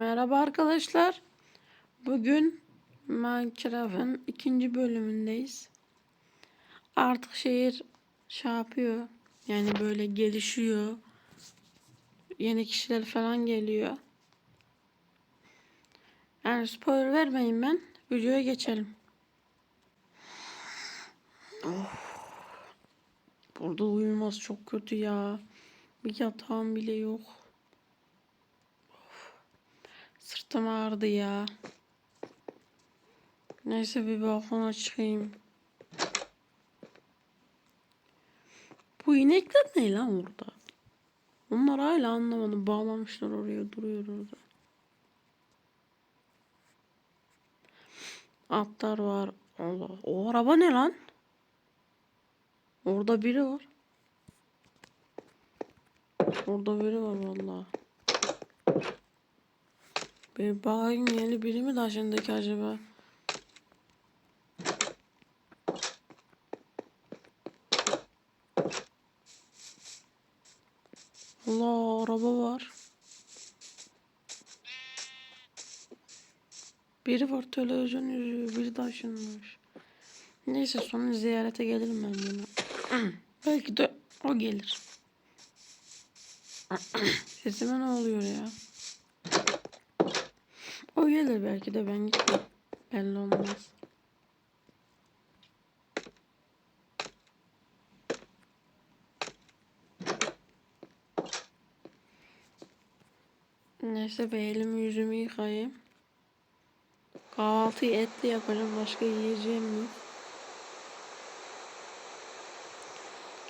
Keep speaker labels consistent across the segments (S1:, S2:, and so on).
S1: Merhaba arkadaşlar. Bugün Minecraft'ın ikinci bölümündeyiz. Artık şehir şey yapıyor. Yani böyle gelişiyor. Yeni kişiler falan geliyor. Yani spoiler vermeyin ben. Videoya geçelim. Of. Burada uyuması çok kötü ya. Bir yatağım bile yok. Sırtım ağrıdı ya. Neyse bir balkona çıkayım. Bu inekler ne lan orada? Onlar hala anlamadım. Bağlamışlar oraya duruyor orada. Atlar var. Allah. O araba ne lan? Orada biri var. Orada biri var vallahi. Bir bakayım yeni biri mi taşındı ki acaba? Allah araba var. Biri var televizyon yüzüyor, biri taşınmış. Neyse sonra ziyarete gelirim ben yine. Belki de o gelir. Sesime ne oluyor ya? O gelir belki de ben gitmem. Belli olmaz. Neyse bir elimi yüzümü yıkayayım. Kahvaltıyı etli yapacağım. Başka yiyeceğim yok.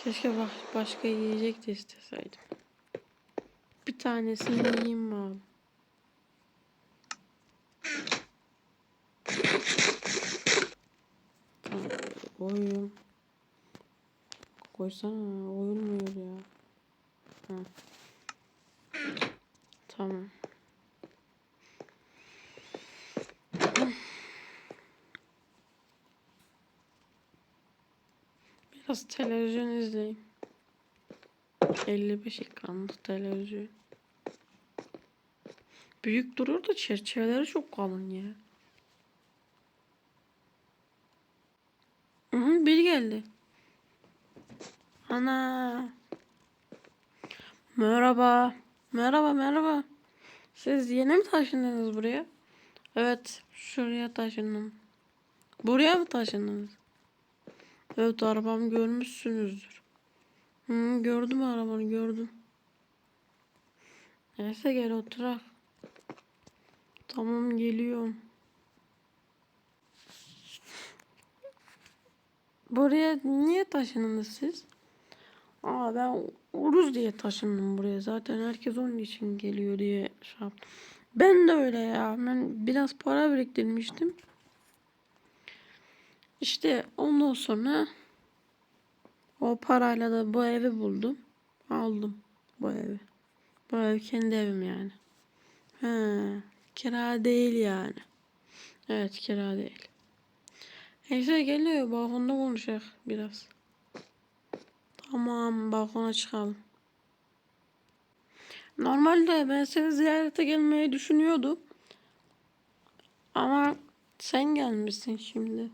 S1: Keşke başka yiyecek de isteseydim. Bir tanesini yiyeyim bari. Oyun. Koysana oyulmuyor ya. Ha. Tamam. Biraz televizyon izleyeyim. 55 ekranlık televizyon. Büyük durur da çerçeveleri çok kalın ya. Biri geldi. Ana. Merhaba. Merhaba merhaba. Siz yeni mi taşındınız buraya? Evet şuraya taşındım. Buraya mı taşındınız? Evet arabamı görmüşsünüzdür. Hı, gördüm arabanı gördüm. Neyse gel oturak. Tamam geliyorum. Buraya niye taşındınız siz? Aa ben Uruz diye taşındım buraya. Zaten herkes onun için geliyor diye şey yaptım. Ben de öyle ya. Ben biraz para biriktirmiştim. İşte ondan sonra o parayla da bu evi buldum. Aldım bu evi. Bu ev kendi evim yani. He, kira değil yani. Evet kira değil. Neyse geliyor balkonda konuşacak biraz. Tamam balkona çıkalım. Normalde ben seni ziyarete gelmeyi düşünüyordum. Ama sen gelmişsin şimdi.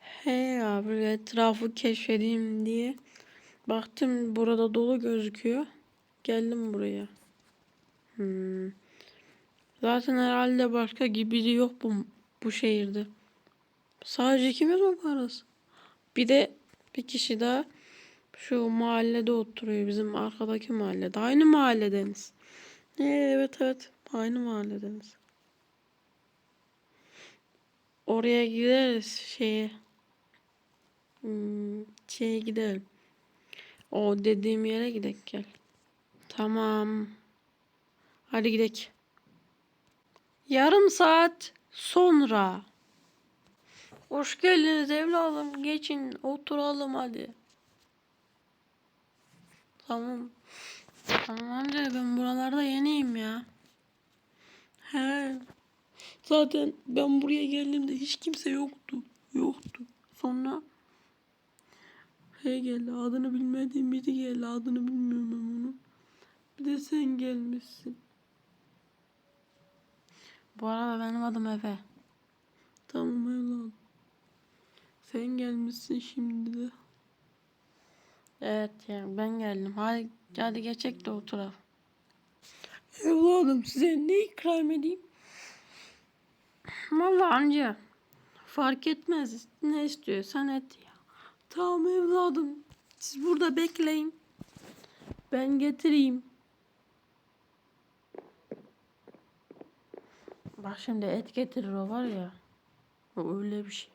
S1: Hey abi etrafı keşfedeyim diye. Baktım burada dolu gözüküyor. Geldim buraya. Hmm. Zaten herhalde başka gibi de yok bu, bu şehirde. Sadece ikimiz mi varız? Bir de bir kişi daha şu mahallede oturuyor. Bizim arkadaki mahallede. Aynı mahalledeniz. Evet evet. Aynı mahalledeniz. Oraya gideriz şeye. Hmm, şeye gidelim. O dediğim yere gidelim gel. Tamam. Hadi gidelim. Yarım saat sonra. Hoş geldiniz evladım. Geçin oturalım hadi. Tamam. Tamam amca ben buralarda yeniyim ya. He. Zaten ben buraya geldiğimde hiç kimse yoktu. Yoktu. Sonra şey geldi adını bilmediğim biri geldi adını bilmiyorum ben onu. Bir de sen gelmişsin. Bu arada benim adım Efe. Tamam evladım. Sen gelmişsin şimdi de. Evet ya ben geldim. Hadi, hadi geçek de oturalım. Evladım size ne ikram edeyim? Vallahi amca fark etmez. Ne istiyorsan et ya. Tamam evladım. Siz burada bekleyin. Ben getireyim. Bak şimdi et getirir o var ya. O öyle bir şey.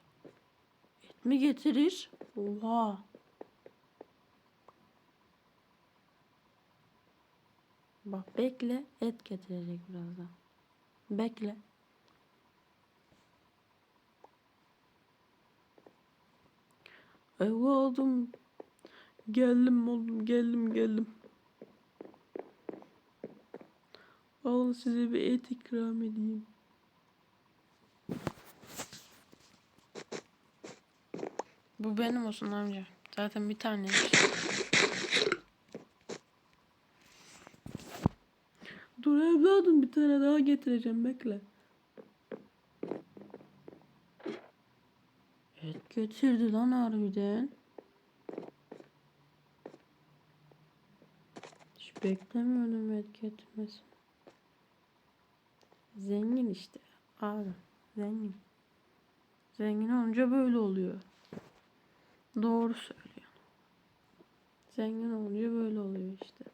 S1: Et mi getirir? Oha. Bak bekle et getirecek birazdan. Bekle. Evladım. Geldim oğlum geldim geldim. Alın size bir et ikram edeyim. Bu benim olsun amca. Zaten bir tane. Dur evladım bir tane daha getireceğim bekle. Et getirdi lan harbiden. Hiç beklemiyordum et getirmesini. Zengin işte. Abi zengin. Zengin olunca böyle oluyor. Doğru söylüyor. Zengin olunca böyle oluyor işte.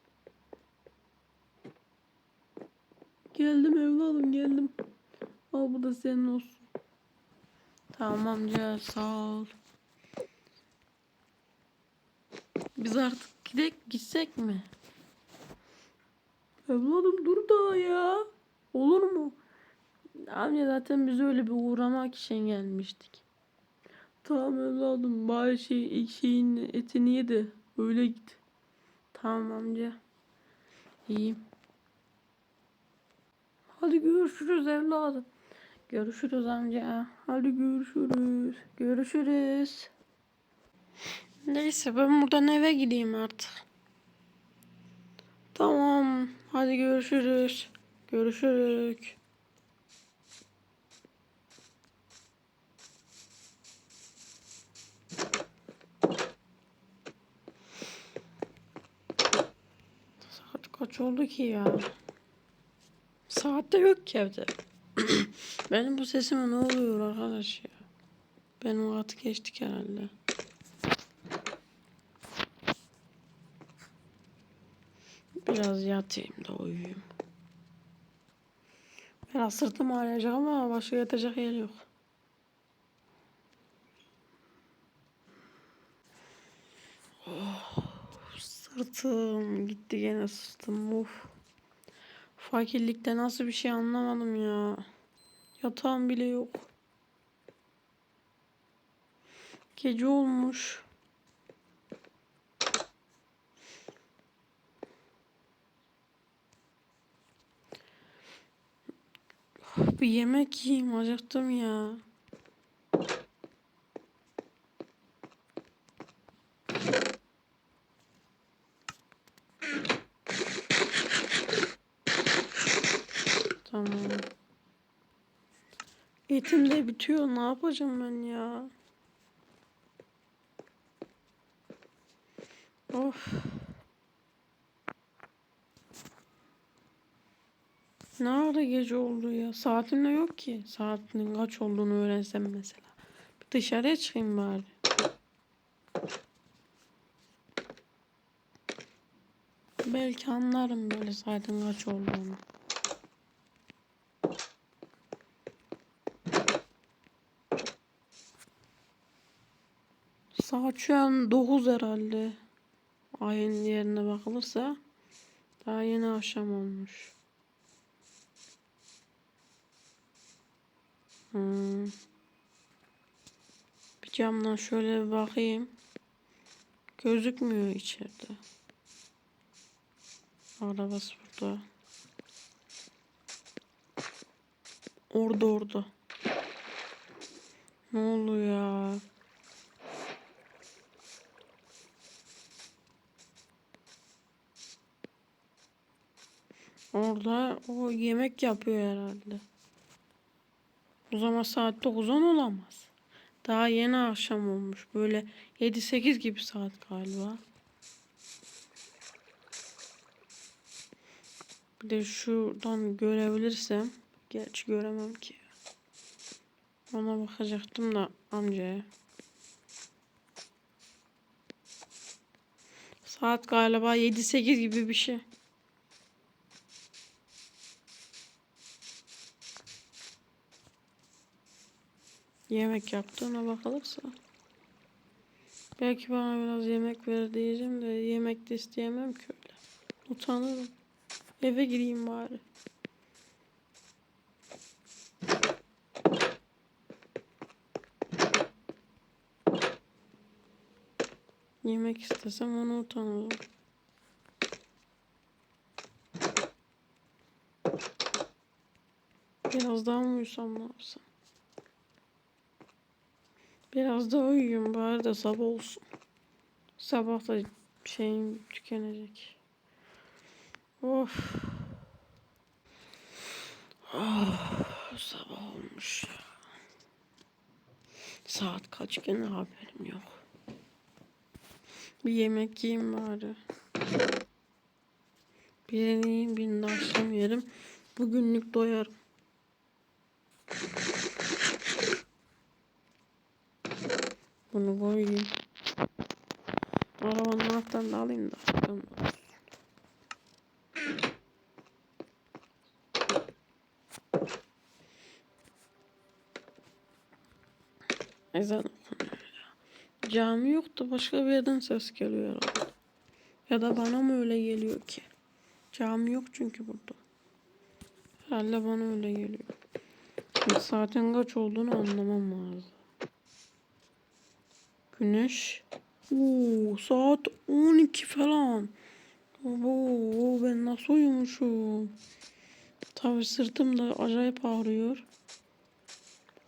S1: Geldim evladım geldim. Al bu da senin olsun. Tamam amca sağ ol. Biz artık gidek gitsek mi? Evladım dur daha ya. Olur mu? Amca zaten biz öyle bir uğramak için gelmiştik. Tamam evladım bari şey ilk şeyin etini ye de öyle git. Tamam amca. İyiyim. Hadi görüşürüz evladım. Görüşürüz amca. Hadi görüşürüz. Görüşürüz. Neyse ben buradan eve gideyim artık. Tamam. Hadi görüşürüz. Görüşürüz. Saat kaç oldu ki ya? Saatte yok ki evde. Benim bu sesime ne oluyor arkadaş ya? Benim vakti geçtik herhalde. Biraz yatayım da uyuyayım. Biraz sırtım ağrıyacak ama başka yatacak yer yok. Oh, sırtım gitti gene sırtım. Of. Fakirlikte nasıl bir şey anlamadım ya. Yatağım bile yok. Gece olmuş. Bir yemek yiyeyim acıktım ya. Tamam. Etim de bitiyor. Ne yapacağım ben ya? Of. Ne ara gece oldu ya? Saatim de yok ki. Saatinin kaç olduğunu öğrensem mesela. Bir dışarıya çıkayım bari. Belki anlarım böyle saatin kaç olduğunu. Saat şu an 9 herhalde. Ayın yerine bakılırsa daha yeni akşam olmuş. Hmm. Bir camdan şöyle bir bakayım. Gözükmüyor içeride. Arabası burada. Orada orada. Ne oluyor ya? Orada o yemek yapıyor herhalde. O zaman saat 9-10 olamaz. Daha yeni akşam olmuş. Böyle 7-8 gibi saat galiba. Bir de şuradan görebilirsem. Gerçi göremem ki. Ona bakacaktım da amcaya. Saat galiba 7-8 gibi bir şey. Yemek yaptığına bakılırsa. Belki bana biraz yemek ver diyeceğim de yemek de isteyemem ki öyle. Utanırım. Eve gireyim bari. Yemek istesem onu utanırım. Biraz daha mı uyusam ne yapsam? Biraz da uyuyayım bari de sabah olsun. Sabah da şeyim tükenecek. Of. Oh, sabah olmuş. Saat kaç gene haberim yok. Bir yemek yiyeyim bari. Birini yiyeyim birini akşam yerim. Bugünlük doyarım. Bunu koyayım. Arabanın anahtarını da alayım da. Ezan. Cami yok da başka bir yerden ses geliyor herhalde. Ya da bana mı öyle geliyor ki? Cami yok çünkü burada. Herhalde bana öyle geliyor. Saatin kaç olduğunu anlamam lazım. Güneş. Oo, saat 12 falan. Oo, ben nasıl uyumuşum. Tabii sırtım da acayip ağrıyor.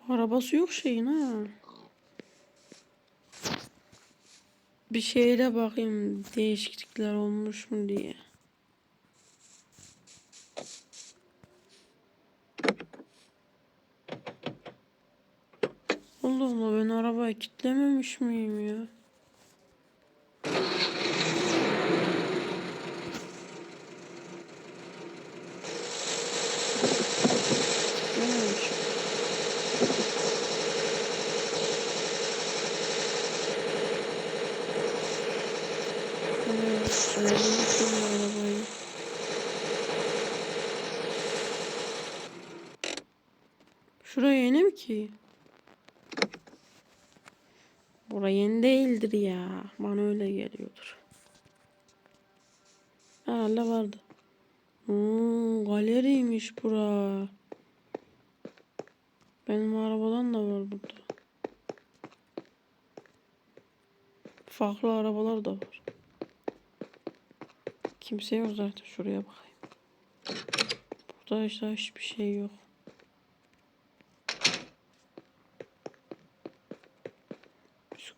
S1: Arabası yok şeyin ha. Bir şeye bakayım değişiklikler olmuş mu diye. Allah Allah ben arabayı kilitlememiş miyim ya? Şuraya yeni mi ki? Bura yeni değildir ya. Bana öyle geliyordur. Herhalde vardı. Hmm, galeriymiş bura. Benim arabadan da var burada. Farklı arabalar da var. Kimse yok zaten. Şuraya bakayım. Burada işte hiçbir şey yok.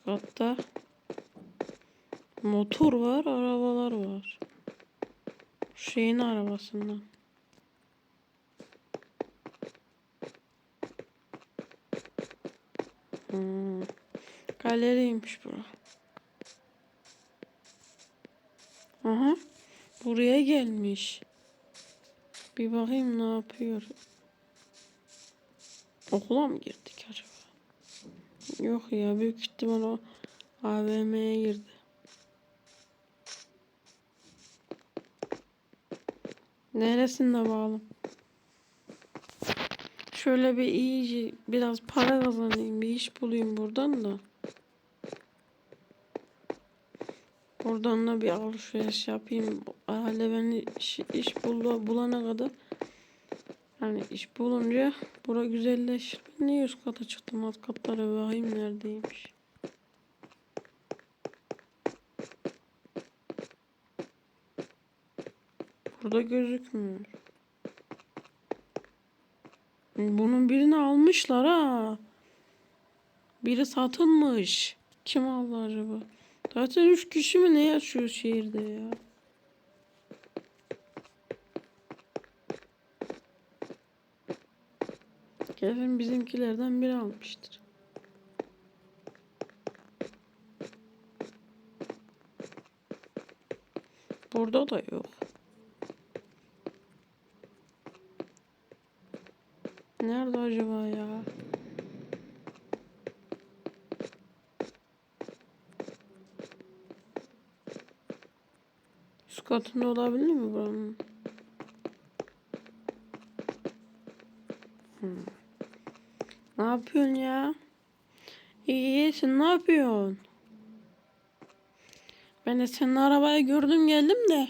S1: Üst katta motor var, arabalar var. Şeyin arabasından. Hmm. Galeriymiş bura. Aha. Buraya gelmiş. Bir bakayım ne yapıyor. Okula mı girdik? Yok ya büyük ihtimal o AVM'ye girdi. Neresinde bağlı? Şöyle bir iyice biraz para kazanayım, bir iş bulayım buradan da. Buradan da bir alışveriş yapayım. Herhalde ben iş, iş bul, bulana kadar yani iş bulunca bura güzelleşir. Ben niye üst kata çıktım? Alt katlara bakayım neredeymiş. Burada gözükmüyor. Bunun birini almışlar ha. Biri satılmış. Kim aldı acaba? Zaten üç kişi mi ne yaşıyor şehirde ya? Kesin bizimkilerden biri almıştır. Burada da yok. Nerede acaba ya? Üst olabilir mi buranın? Ne yapıyorsun ya? İyi ne yapıyorsun? Ben de senin arabayı gördüm geldim de.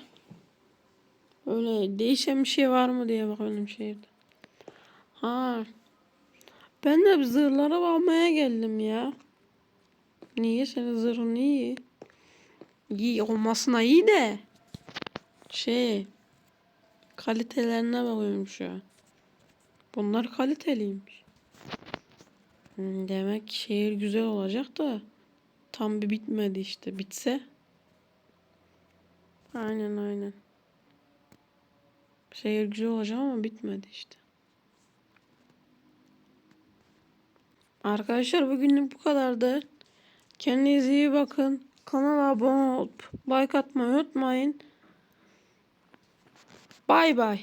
S1: Öyle değişen bir şey var mı diye bakıyorum şehirde. Ha. Ben de zırhlara bakmaya geldim ya. Niye senin zırhın iyi? İyi olmasına iyi de. Şey. Kalitelerine bakıyorum şu an. Bunlar kaliteliymiş. Hmm, Demek şehir güzel olacak da tam bir bitmedi işte. Bitse. Aynen aynen. Şehir güzel olacak ama bitmedi işte. Arkadaşlar bugünlük bu kadardı. Kendinize iyi bakın. Kanala abone olup like atmayı unutmayın. Bay bay.